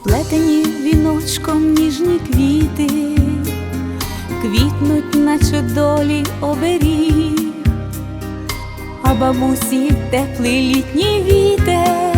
Сплетені віночком ніжні квіти, квітнуть, наче долі оберіг, а бабусі теплий літній вітер